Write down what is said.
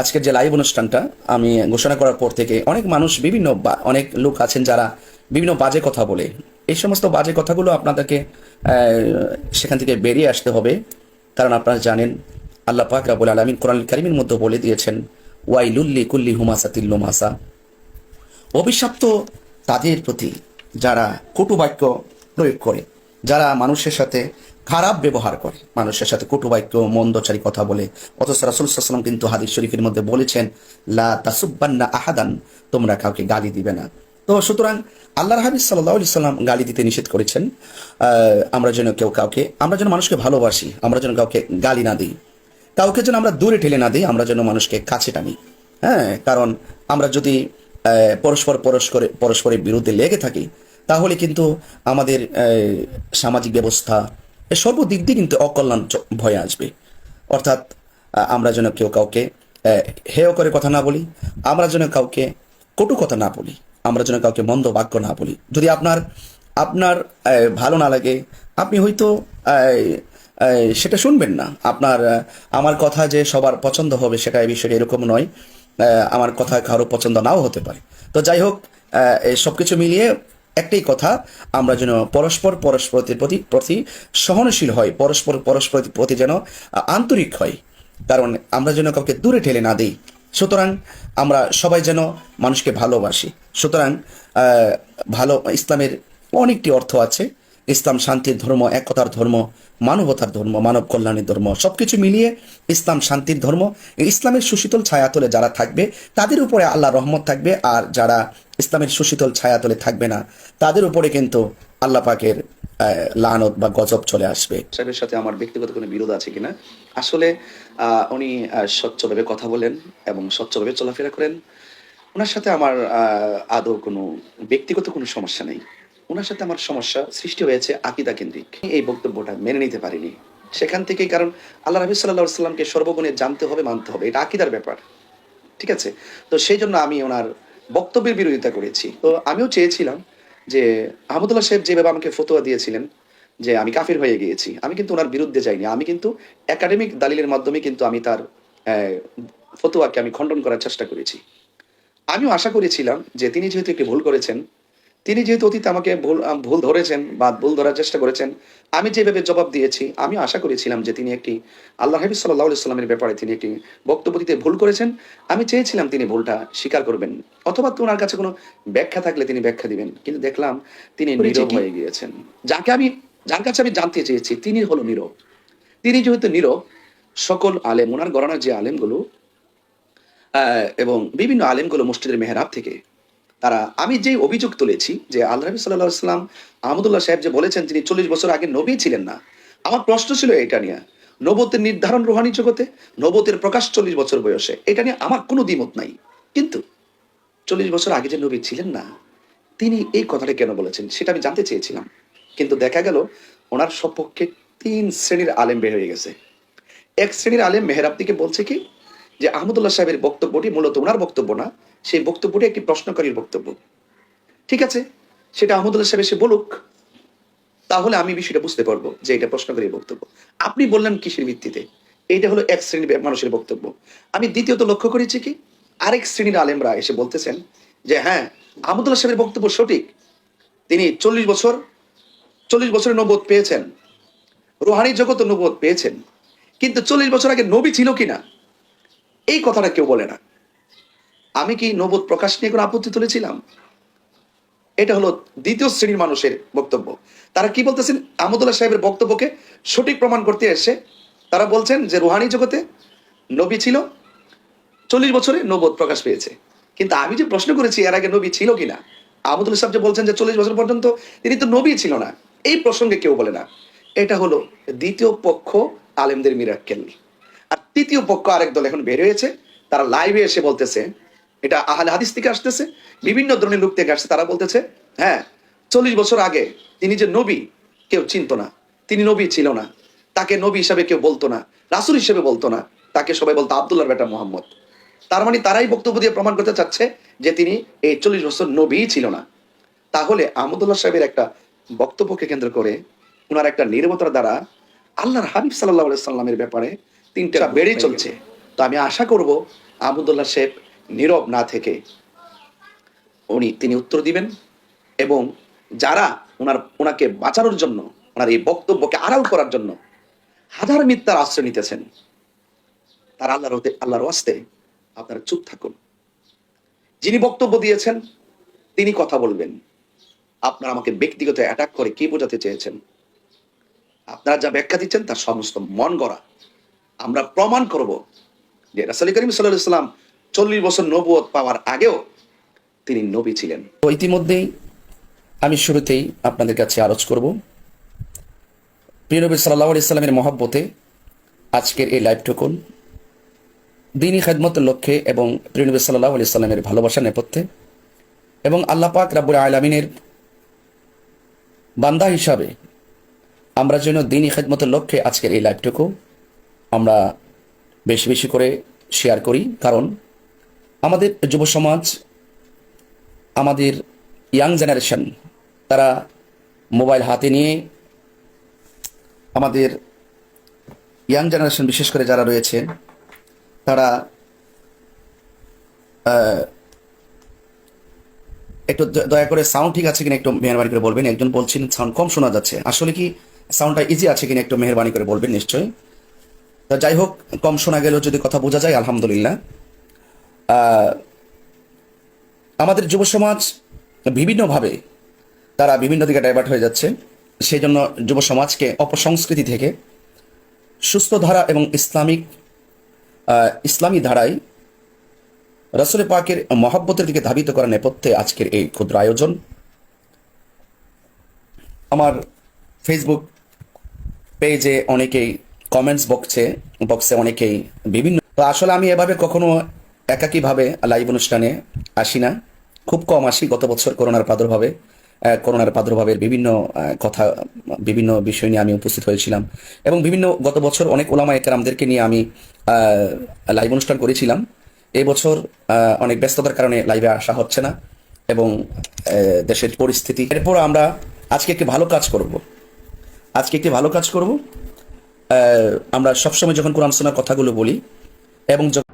আজকের যে লাইভ অনুষ্ঠানটা, আমি ঘোষণা করার পর থেকে অনেক মানুষ, বিভিন্ন অনেক লোক আছেন যারা বিভিন্ন বাজে কথা বলে। এই সমস্ত বাজে কথাগুলো আপনাদেরকে সেখান থেকে বেরিয়ে আসতে হবে। কারণ আপনারা জানেন, আল্লাহ পাক রাবুল আলমিন কোরআন কারিমের মধ্যে বলে দিয়েছেন ওয়াইলুল্লি কুল্লি হুমাসা তিল্লুমাসা অভিশপ্ত তাদের প্রতি যারা কটু বাক্য প্রয়োগ করে, যারা মানুষের সাথে খারাপ ব্যবহার করে। মানুষের সাথে কটু বাক্য মন্দচারী কথা বলে। অথচ রাসুল কিন্তু হাদিস শরীফের মধ্যে বলেছেন, লা আহাদান তোমরা কাউকে গালি দিবে না। তো সুতরাং আল্লাহ হাবিজ সাল্লাহ সাল্লাম গালি দিতে নিষেধ করেছেন। আমরা যেন কেউ কাউকে, আমরা যেন মানুষকে ভালোবাসি, আমরা যেন কাউকে গালি না দিই। কাউকে যেন আমরা দূরে ঠেলে না দিই, আমরা যেন মানুষকে কাছে টানি। হ্যাঁ কারণ আমরা যদি পরস্পর পরস্পরে, পরস্পরের বিরুদ্ধে লেগে থাকি, তাহলে কিন্তু আমাদের সামাজিক ব্যবস্থা সর্বদিক দিয়ে কিন্তু অকল্যাণ ভয়ে আসবে। অর্থাৎ আমরা যেন কেউ কাউকে হেয় করে কথা না বলি, আমরা যেন কাউকে কটু কথা না বলি, আমরা যেন কাউকে মন্দ বাক্য না বলি। যদি আপনার আপনার ভালো না লাগে, আপনি হয়তো সেটা শুনবেন না। আপনার আমার কথা যে সবার পছন্দ হবে সেটা এই বিষয়টা এরকম নয় আমার কথা কারও পছন্দ নাও হতে পারে। তো যাই হোক সব কিছু মিলিয়ে একটাই কথা, আমরা যেন পরস্পর পরস্পরের প্রতি প্রতি সহনশীল হয় পরস্পর পরস্পরের প্রতি যেন আন্তরিক হয় কারণ আমরা যেন কাউকে দূরে ঠেলে না দিই। সুতরাং আমরা সবাই যেন মানুষকে ভালোবাসি। সুতরাং ভালো, ইসলামের অনেকটি অর্থ আছে। ইসলাম শান্তির ধর্ম, একতার ধর্ম, মানবতার ধর্ম, মানব কল্যাণের ধর্ম, সবকিছু মিলিয়ে ইসলাম শান্তির ধর্ম, ইসলামের সুশীতল ছায়াতলে যারা থাকবে, তাদের উপরে আল্লাহ রহমত থাকবে। আর যারা ইসলামের সুশীতল ছায়াতলে থাকবে না। তাদের উপরে কিন্তু আল্লাহ পাকের লানত বা গজব চলে আসবে। সাহেবের সাথে আমার ব্যক্তিগত কোনো বিরোধ আছে কিনা? আসলে উনি স্বচ্ছভাবে কথা বলেন এবং স্বচ্ছভাবে চলাফেরা করেন। ওনার সাথে আমার আদৌ কোনো ব্যক্তিগত কোনো সমস্যা নেই। ওনার সাথে আমার সমস্যা সৃষ্টি হয়েছে আকিদা কেন্দ্রিক। এই বক্তব্যটা মেনে নিতে পারিনি। সেখান থেকেই কারণ আল্লাহ রবি সাল্লাহ সাল্লামকে সর্বগুণে জানতে হবে, মানতে হবে। এটা আকিদার ব্যাপার। ঠিক আছে? তো সেই জন্য আমি ওনার বক্তব্যের বিরোধিতা করেছি। তো আমিও চেয়েছিলাম যে আহমদুল্লাহ সাহেব যেভাবে আমাকে ফতোয়া দিয়েছিলেন যে আমি কাফির হয়ে গিয়েছি, আমি কিন্তু ওনার বিরুদ্ধে যাইনি। আমি কিন্তু একাডেমিক দালিলের মাধ্যমে কিন্তু আমি তার ফতোয়াকে আমি খণ্ডন করার চেষ্টা করেছি। আমিও আশা করেছিলাম যে তিনি যেহেতু একটি ভুল করেছেন তিনি যেহেতু অতীতে আমাকে ভুল ভুল ধরেছেন বা ভুল ধরার চেষ্টা করেছেন আমি যেভাবে জবাব দিয়েছি আমি আশা করেছিলাম যে তিনি একটি আল্লাহ হাবিজ সাল্লাহ সাল্লামের ব্যাপারে তিনি একটি বক্তব্য দিতে ভুল করেছেন। আমি চেয়েছিলাম তিনি ভুলটা স্বীকার করবেন অথবা ওনার কাছে কোনো ব্যাখ্যা থাকলে তিনি ব্যাখ্যা দিবেন। কিন্তু দেখলাম তিনি নীরব হয়ে গিয়েছেন। যাকে আমি যার কাছে আমি জানতে চেয়েছি তিনি হলো নীরব। তিনি যেহেতু নীরব সকল আলেম ওনার গণনার যে আলেমগুলো আহ, এবং বিভিন্ন আলেমগুলো মসজিদের মেহরাব থেকে তারা, আমি যে অভিযোগ তুলেছি যে আল্লাহ নবী সাল্লাহ সাল্লাম আহমদুল্লাহ সাহেব যে বলেছেন তিনি চল্লিশ বছর আগে নবী ছিলেন না, আমার প্রশ্ন ছিল এটা নিয়ে নবতের নির্ধারণ রোহানি জগতে নবতের প্রকাশ চল্লিশ বছর বয়সে, এটা নিয়ে আমার কোনো দ্বিমত নাই। কিন্তু চল্লিশ বছর আগে যে নবী ছিলেন না, তিনি এই কথাটা কেন বলেছেন সেটা আমি জানতে চেয়েছিলাম। কিন্তু দেখা গেল ওনার সপক্ষে তিন শ্রেণির আলেম বের হয়ে গেছে। এক শ্রেণির আলেম মেহরাব বলছে কি যে আহমদুল্লাহ সাহেবের বক্তব্যটি মূলত ওনার বক্তব্য না, সেই বক্তব্যটি একটি প্রশ্নকারীর বক্তব্য। ঠিক আছে? সেটা আহমদুল্লাহ সাহেব এসে বলুক, তাহলে আমি বিষয়টা বুঝতে পারব যে এটা প্রশ্নকারীর বক্তব্য। আপনি বললেন কিসের ভিত্তিতে? এইটা হলো এক শ্রেণির মানুষের বক্তব্য। আমি দ্বিতীয়ত লক্ষ্য করেছি কি, আরেক শ্রেণির আলেমরা এসে বলতেছেন যে হ্যাঁ আহমদুল্লাহ সাহেবের বক্তব্য সঠিক। তিনি চল্লিশ বছর, চল্লিশ বছরের নবোধ পেয়েছেন। রোহানি জগৎ নবোধ পেয়েছেন। কিন্তু চল্লিশ বছর আগে নবী ছিল কিনা? এই কথাটা কেউ বলে না। আমি কি নবোধ প্রকাশ নিয়ে কোনো আপত্তি তুলেছিলাম? এটা হলো দ্বিতীয় শ্রেণির মানুষের বক্তব্য। তারা কি বলতেছেন? আহমদুল্লাহ সাহেবের বক্তব্যকে সঠিক প্রমাণ করতে এসে তারা বলছেন যে, রুহানি জগতে নবী ছিল, চল্লিশ বছরে নবোধ প্রকাশ পেয়েছে। কিন্তু আমি যে প্রশ্ন করেছি, এর আগে নবী ছিল কিনা? আহমদুল্লাহ সাহেব যে বলছেন যে, চল্লিশ বছর পর্যন্ত তিনি তো নবী ছিল না, এই প্রসঙ্গে কেউ বলে না। এটা হলো দ্বিতীয় পক্ষ আলেমদের মিরাক্কেল। আর তৃতীয় পক্ষ আরেক দল এখন বের হয়েছে। তারা লাইভে এসে বলতেছে, এটা আহলে হাদিস থেকে আসতেছে, বিভিন্ন ধরনের লোক থেকে আসছে, তারা বলতেছে হ্যাঁ চল্লিশ বছর আগে তিনি যে নবী, কেউ চিনতো না। তিনি নবী ছিল না। তাকে নবী হিসাবে কেউ বলতো না, রাসুল হিসেবে বলতো না। তাকে সবাই বলতো আবদুল্লাহ বেটা মোহাম্মদ। তার মানে তারাই বক্তব্য দিয়ে প্রমাণ করতে চাচ্ছে যে তিনি এই চল্লিশ বছর নবী ছিল না। তাহলে আহমদুল্লাহ সাহেবের একটা বক্তব্যকে কেন্দ্র করে ওনার একটা নির্মতার দ্বারা আল্লাহর হাবিব সাল্লাহ সাল্লামের ব্যাপারে তিনটা বেড়ে চলছে। তো আমি আশা করব আহমদুল্লাহ শেখ নীরব না থেকে উনি তিনি উত্তর দিবেন এবং যারা ওনার ওনাকে বাঁচানোর জন্য ওনার এই বক্তব্যকে আড়াল করার জন্য হাজার মিথ্যার আশ্রয় নিতেছেন তার আল্লাহর হতে আল্লাহর ওয়াস্তে আপনারা চুপ থাকুন। যিনি বক্তব্য দিয়েছেন তিনি কথা বলবেন। আপনারা আমাকে ব্যক্তিগত অ্যাটাক করে কি বোঝাতে চেয়েছেন? আপনারা যা ব্যাখ্যা দিচ্ছেন তার সমস্ত মন গড়া। আমরা প্রমাণ করব যে রাসালি করিম সাল্লাহ সাল্লাম চল্লিশ বছর নবুয়ত পাওয়ার আগেও তিনি নবী ছিলেন। তো ইতিমধ্যেই আমি শুরুতেই আপনাদের কাছে আলোচ করব। প্রিয় নবী সাল্লাহ আলি আজকের এই লাইভটুকুন। দিনী খেদমতের লক্ষ্যে এবং প্রিয় নবী সাল্লাহ আলি সাল্লামের ভালোবাসার নেপথ্যে এবং আল্লাহ পাক রাব্বুল আলমিনের বান্দা হিসাবে আমরা যেন দিনী খেদমতের লক্ষ্যে আজকের এই লাইভটুকু আমরা বেশি বেশি করে শেয়ার করি। কারণ আমাদের যুব সমাজ, আমাদের ইয়াং জেনারেশন তারা মোবাইল হাতে নিয়ে আমাদের ইয়াং জেনারেশন বিশেষ করে যারা রয়েছে, তারা একটু দয়া করে সাউন্ড ঠিক আছে কিনা একটু মেহরবানি করে বলবেন? একজন বলছেন সাউন্ড কম শোনা যাচ্ছে। আসলে কি সাউন্ডটা ইজি আছে কিনা একটু মেহরবানি করে বলবেন নিশ্চয়ই? তো যাই হোক, কম শোনা গেলেও যদি কথা বোঝা যায়, আলহামদুলিল্লাহ। আমাদের যুব সমাজ বিভিন্নভাবে তারা বিভিন্ন দিকে ডাইভার্ট হয়ে যাচ্ছে। সেই জন্য যুব সমাজকে অপসংস্কৃতি থেকে সুস্থ ধারা এবং ইসলামিক ইসলামী ধারায় রসুল পাকের মহব্বতের দিকে ধাবিত করার নেপথ্যে আজকের এই ক্ষুদ্র আয়োজন। আমার ফেসবুক পেজে অনেকেই কমেন্টস বক্সে বক্সে অনেকেই বিভিন্ন তো আসলে আমি এভাবে কখনো একাকীভাবে লাইভ অনুষ্ঠানে আসি না। খুব কম আসি। গত বছর করোনার প্রাদুর্ভাবে করোনার প্রাদুর্ভাবের বিভিন্ন কথা, বিভিন্ন বিষয় নিয়ে আমি উপস্থিত হয়েছিলাম। এবং বিভিন্ন গত বছর অনেক ওলামা একরামদেরকে নিয়ে আমি লাইভ অনুষ্ঠান করেছিলাম। এই বছর অনেক ব্যস্ততার কারণে লাইভে আসা হচ্ছে না। এবং দেশের পরিস্থিতি। এরপর আমরা আজকে একটি ভালো কাজ করব। আজকে একটি ভালো কাজ করব। আমরা সবসময় যখন কোরআন সোনার কথাগুলো বলি এবং যখন